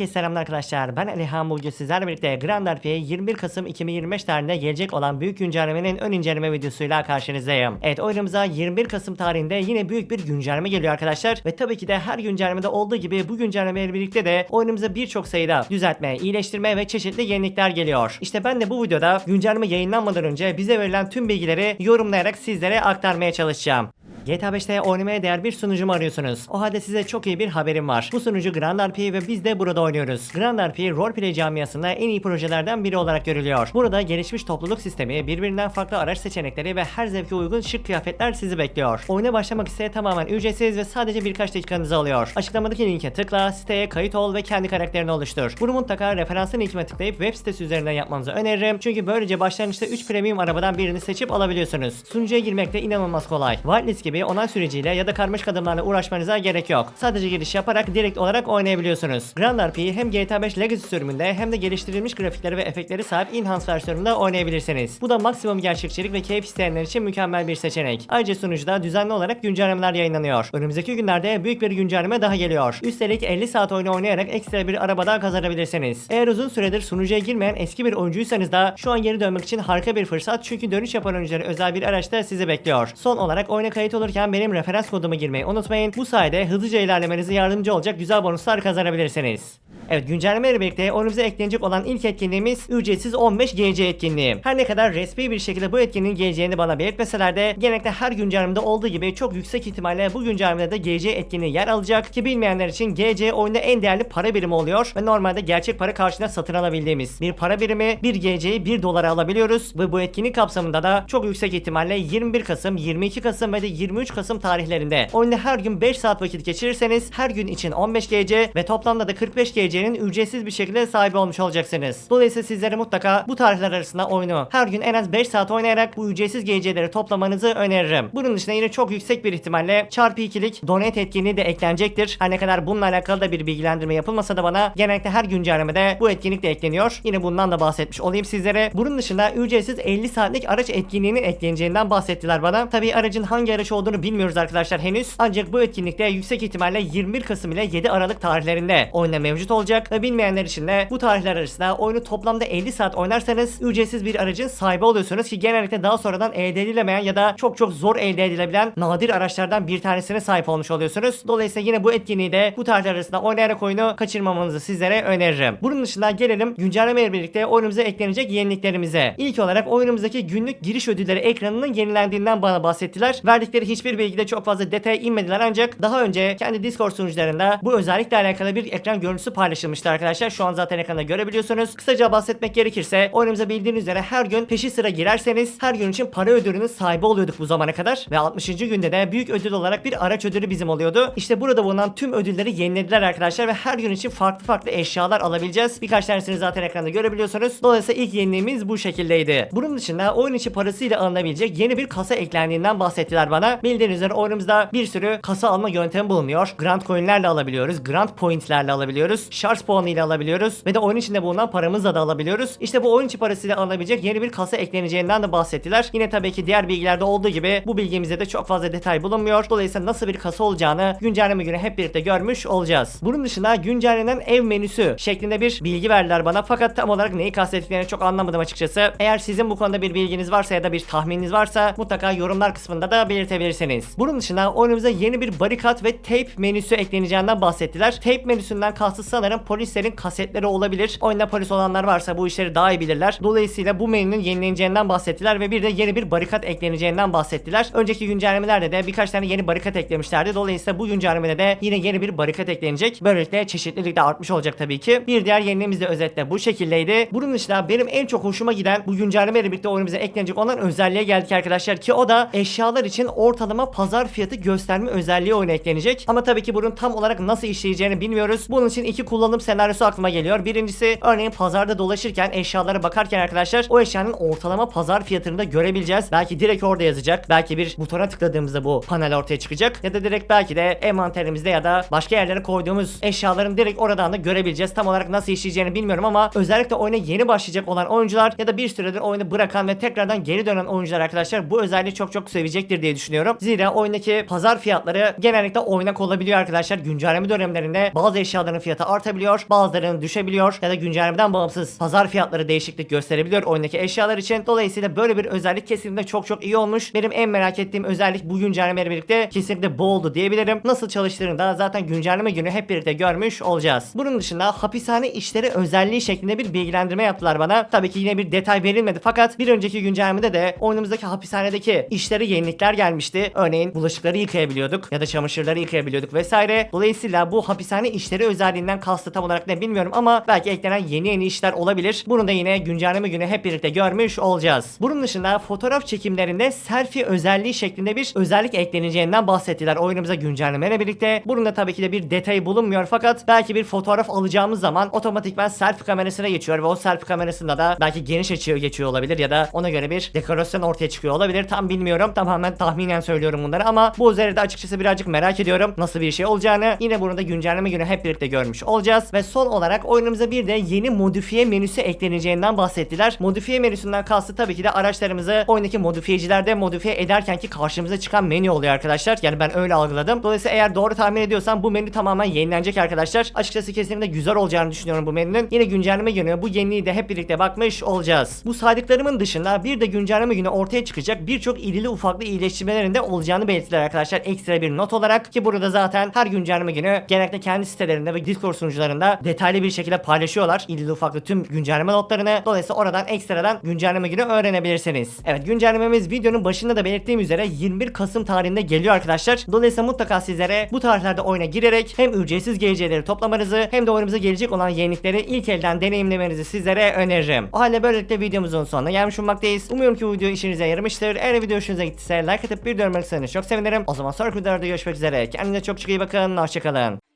Herkese selamlar arkadaşlar. Ben Alihan bugün sizlerle birlikte Grand RP'ye 21 Kasım 2025 tarihinde gelecek olan büyük güncellemenin ön inceleme videosuyla karşınızdayım. Evet oyunumuza 21 Kasım tarihinde yine büyük bir güncelleme geliyor arkadaşlar. Ve tabii ki de her güncellemede olduğu gibi bu güncellemeyle birlikte de oyunumuza birçok sayıda düzeltme, iyileştirme ve çeşitli yenilikler geliyor. İşte ben de bu videoda güncelleme yayınlanmadan önce bize verilen tüm bilgileri yorumlayarak sizlere aktarmaya çalışacağım. GTA 5'te oynamaya değer bir sunucu mu arıyorsunuz? O halde size çok iyi bir haberim var. Bu sunucu Grand RP ve biz de burada oynuyoruz. Grand RP roleplay camiasında en iyi projelerden biri olarak görülüyor. Burada gelişmiş topluluk sistemi, birbirinden farklı araç seçenekleri ve her zevke uygun şık kıyafetler sizi bekliyor. Oyuna başlamak ise tamamen ücretsiz ve sadece birkaç dakikanızı alıyor. Açıklamadaki linke tıkla, siteye kayıt ol ve kendi karakterini oluştur. Bunu mutlaka referansın linkime tıklayıp web sitesi üzerinden yapmanızı öneririm. Çünkü böylece başlangıçta 3 premium arabadan birini seçip alabiliyorsunuz. Sunucuya girmek de inanılmaz kolay. Whitelist gibi onay süreciyle ya da karmaşık adımlarla uğraşmanıza gerek yok. Sadece giriş yaparak direkt olarak oynayabiliyorsunuz. Grand RP'yi hem GTA 5 Legacy sürümünde hem de geliştirilmiş grafikleri ve efektleri sahip Enhanced versiyonunda oynayabilirsiniz. Bu da maksimum gerçekçilik ve keyif isteyenler için mükemmel bir seçenek. Ayrıca sunucuda düzenli olarak güncellemeler yayınlanıyor. Önümüzdeki günlerde büyük bir güncelleme daha geliyor. Üstelik 50 saat oyunu oynayarak ekstra bir araba daha kazanabilirsiniz. Eğer uzun süredir sunucuya girmeyen eski bir oyuncuysanız da şu an geri dönmek için harika bir fırsat çünkü dönüş yapan oyunculara özel bir araç da sizi bekliyor. Son olarak oyuna kayıt olurken benim referans kodumu girmeyi unutmayın. Bu sayede hızlıca ilerlemenize yardımcı olacak güzel bonuslar kazanabilirsiniz. Evet güncelleme birlikte oyunumuza eklenecek olan ilk etkinliğimiz ücretsiz 15 GC etkinliği. Her ne kadar resmi bir şekilde bu etkinliğin geleceğini bana belirtmeseler de genellikle her güncellemede olduğu gibi çok yüksek ihtimalle bu güncellemede de GC etkinliği yer alacak ki bilmeyenler için GC oyunda en değerli para birimi oluyor ve normalde gerçek para karşılığında satın alabildiğimiz bir para birimi 1 GC'yi 1 dolara alabiliyoruz ve bu etkinlik kapsamında da çok yüksek ihtimalle 21 Kasım, 22 Kasım ve de 23 Kasım tarihlerinde oyunda her gün 5 saat vakit geçirirseniz her gün için 15 GC ve toplamda da 45 GC'nin ücretsiz bir şekilde sahibi olmuş olacaksınız. Dolayısıyla sizlere mutlaka bu tarihler arasında oyunu her gün en az 5 saat oynayarak bu ücretsiz GC'leri toplamanızı öneririm. Bunun dışında yine çok yüksek bir ihtimalle çarpı ikilik donate etkinliği de eklenecektir. Her ne kadar bununla alakalı da bir bilgilendirme yapılmasa da bana genellikle her güncellemede bu etkinlik de ekleniyor. Yine bundan da bahsetmiş olayım sizlere. Bunun dışında ücretsiz 50 saatlik araç etkinliğinin ekleneceğinden bahsettiler bana. Tabii aracın hangi araç olduğunu bilmiyoruz arkadaşlar henüz. Ancak bu etkinlikte yüksek ihtimalle 21 Kasım ile 7 Aralık tarihlerinde oyunda mevcut olacak ve bilmeyenler için de bu tarihler arasında oyunu toplamda 50 saat oynarsanız ücretsiz bir aracın sahibi oluyorsunuz ki genellikle daha sonradan elde edilemeyen ya da çok çok zor elde edilebilen nadir araçlardan bir tanesine sahip olmuş oluyorsunuz. Dolayısıyla yine bu etkinliği de bu tarihler arasında oynayarak oyunu kaçırmamanızı sizlere öneririm. Bunun dışında gelelim güncelleme ile birlikte oyunumuza eklenecek yeniliklerimize. İlk olarak oyunumuzdaki günlük giriş ödülleri ekranının yenilendiğinden bana bahsettiler. Verdikleri hiçbir bilgide çok fazla detaya inmediler ancak daha önce kendi Discord sunucularında bu özellikle alakalı bir ekran görüntüsü paylaşılmıştı arkadaşlar. Şu an zaten ekranda görebiliyorsunuz. Kısaca bahsetmek gerekirse oyunumuza bildiğiniz üzere her gün peşi sıra girerseniz her gün için para ödülünün sahibi oluyorduk bu zamana kadar. Ve 60. günde de büyük ödül olarak bir araç ödülü bizim oluyordu. İşte burada bulunan tüm ödülleri yenilediler arkadaşlar ve her gün için farklı farklı eşyalar alabileceğiz. Birkaç tanesini zaten ekranda görebiliyorsunuz. Dolayısıyla ilk yeniliğimiz bu şekildeydi. Bunun dışında oyun içi parasıyla alınabilecek yeni bir kasa eklendiğinden bahsettiler bana. Bildiğiniz üzere oyunumuzda bir sürü kasa alma yöntemi bulunuyor. Grand coinlerle alabiliyoruz. Grand pointlerle alabiliyoruz. Shards puanı ile alabiliyoruz. Ve de oyun içinde bulunan paramızla da alabiliyoruz. İşte bu oyun içi parasıyla alınabilecek yeni bir kasa ekleneceğinden de bahsettiler. Yine tabii ki diğer bilgilerde olduğu gibi bu bilgimizde de çok fazla detay bulunmuyor. Dolayısıyla nasıl bir kasa olacağını güncelleme günü hep birlikte görmüş olacağız. Bunun dışında güncellenen ev menüsü şeklinde bir bilgi verdiler bana. Fakat tam olarak neyi kastettiklerini çok anlamadım açıkçası. Eğer sizin bu konuda bir bilginiz varsa ya da bir tahmininiz varsa mutlaka yorumlar kısmında da belirtebilirsiniz. Bunun dışında oyunumuza yeni bir barikat ve tape menüsü ekleneceğinden bahsettiler. Tape menüsünden kastı sanırım polislerin kasetleri olabilir. Oyunda polis olanlar varsa bu işleri daha iyi bilirler. Dolayısıyla bu menünün yenileneceğinden bahsettiler ve bir de yeni bir barikat ekleneceğinden bahsettiler. Önceki güncellemelerde de birkaç tane yeni barikat eklemişlerdi. Dolayısıyla bu güncellemede de yine yeni bir barikat eklenecek. Böylelikle çeşitlilik de artmış olacak tabii ki. Bir diğer yeniliğimiz de özetle bu şekildeydi. Bunun dışında benim en çok hoşuma giden bu güncelleme ile birlikte oyunumuza eklenecek olan özelliğe geldik arkadaşlar ki o da eşyalar için ortalama pazar fiyatı gösterme özelliği oyuna eklenecek. Ama tabii ki bunun tam olarak nasıl işleyeceğini bilmiyoruz. Bunun için iki kullanım senaryosu aklıma geliyor. Birincisi örneğin pazarda dolaşırken eşyalara bakarken arkadaşlar o eşyanın ortalama pazar fiyatını da görebileceğiz. Belki direkt orada yazacak. Belki bir butona tıkladığımızda bu panel ortaya çıkacak. Ya da direkt belki de envanterimizde ya da başka yerlere koyduğumuz eşyaların direkt oradan da görebileceğiz. Tam olarak nasıl işleyeceğini bilmiyorum ama özellikle oyuna yeni başlayacak olan oyuncular ya da bir süredir oyunu bırakan ve tekrardan geri dönen oyuncular arkadaşlar bu özelliği çok çok sevecektir diye düşünüyorum. Düşünüyorum. Zira oyundaki pazar fiyatları genellikle oynak olabiliyor arkadaşlar. Güncelleme dönemlerinde bazı eşyaların fiyatı artabiliyor, bazılarının düşebiliyor ya da güncellemeden bağımsız pazar fiyatları değişiklik gösterebiliyor oyundaki eşyalar için. Dolayısıyla böyle bir özellik kesinlikle çok çok iyi olmuş. Benim en merak ettiğim özellik bu güncellemeyle birlikte kesinlikle bu oldu diyebilirim. Nasıl çalıştığını da zaten güncelleme günü hep birlikte görmüş olacağız. Bunun dışında hapishane işleri özelliği şeklinde bir bilgilendirme yaptılar bana. Tabii ki yine bir detay verilmedi fakat bir önceki güncellemede de oyunumuzdaki hapishanedeki işlere yenilikler gelmişti. Örneğin bulaşıkları yıkayabiliyorduk ya da çamaşırları yıkayabiliyorduk vesaire. Dolayısıyla bu hapishane işleri özelliğinden kastı tam olarak ne bilmiyorum ama belki eklenen yeni yeni işler olabilir. Bunu da yine güncelleme günü hep birlikte görmüş olacağız. Bunun dışında fotoğraf çekimlerinde selfie özelliği şeklinde bir özellik ekleneceğinden bahsettiler oyunumuza güncellemeyle birlikte. Bunun da tabii ki de bir detayı bulunmuyor fakat belki bir fotoğraf alacağımız zaman otomatikman selfie kamerasına geçiyor ve o selfie kamerasında da belki geniş açıya geçiyor olabilir ya da ona göre bir dekorasyon ortaya çıkıyor olabilir. Tam bilmiyorum. Tamamen tahminen söylüyorum bunları ama bu üzerinde açıkçası birazcık merak ediyorum nasıl bir şey olacağını. Yine bunu da güncelleme günü hep birlikte görmüş olacağız ve son olarak oyunumuza bir de yeni modifiye menüsü ekleneceğinden bahsettiler. Modifiye menüsünden kastı tabii ki de araçlarımızı oyundaki modifiyecilerde modifiye ederken ki karşımıza çıkan menü oluyor arkadaşlar. Yani ben öyle algıladım. Dolayısıyla eğer doğru tahmin ediyorsam bu menü tamamen yenilenecek arkadaşlar. Açıkçası kesinlikle güzel olacağını düşünüyorum bu menünün. Yine güncelleme günü bu yeniliği de hep birlikte bakmış olacağız. Bu saydıklarımın dışında bir de güncelleme günü ortaya çıkacak birçok irili ufaklı iyileştirmelerin de olacağını belirttiler arkadaşlar. Ekstra bir not olarak ki burada zaten her güncelleme günü genellikle kendi sitelerinde ve Discord sunucularında detaylı bir şekilde paylaşıyorlar. İrili ufaklı tüm güncelleme notlarını. Dolayısıyla oradan ekstradan güncelleme günü öğrenebilirsiniz. Evet güncellememiz videonun başında da belirttiğim üzere 21 Kasım tarihinde geliyor arkadaşlar. Dolayısıyla mutlaka sizlere bu tarihlerde oyuna girerek hem ücretsiz geleceğleri toplamanızı hem de oyunumuza gelecek olan yenilikleri ilk elden deneyimlemenizi sizlere öneririm. O halde böylelikle videomuzun sonuna gelmiş bulunmaktayız. Umuyorum ki bu video işinize yaramıştır. Eğer video hoşunuza gittiyse like atıp bir bırakırsanız çok sevinirim. O zaman sonraki videolarda görüşmek üzere. Kendinize çok çok iyi bakın. Hoşçakalın.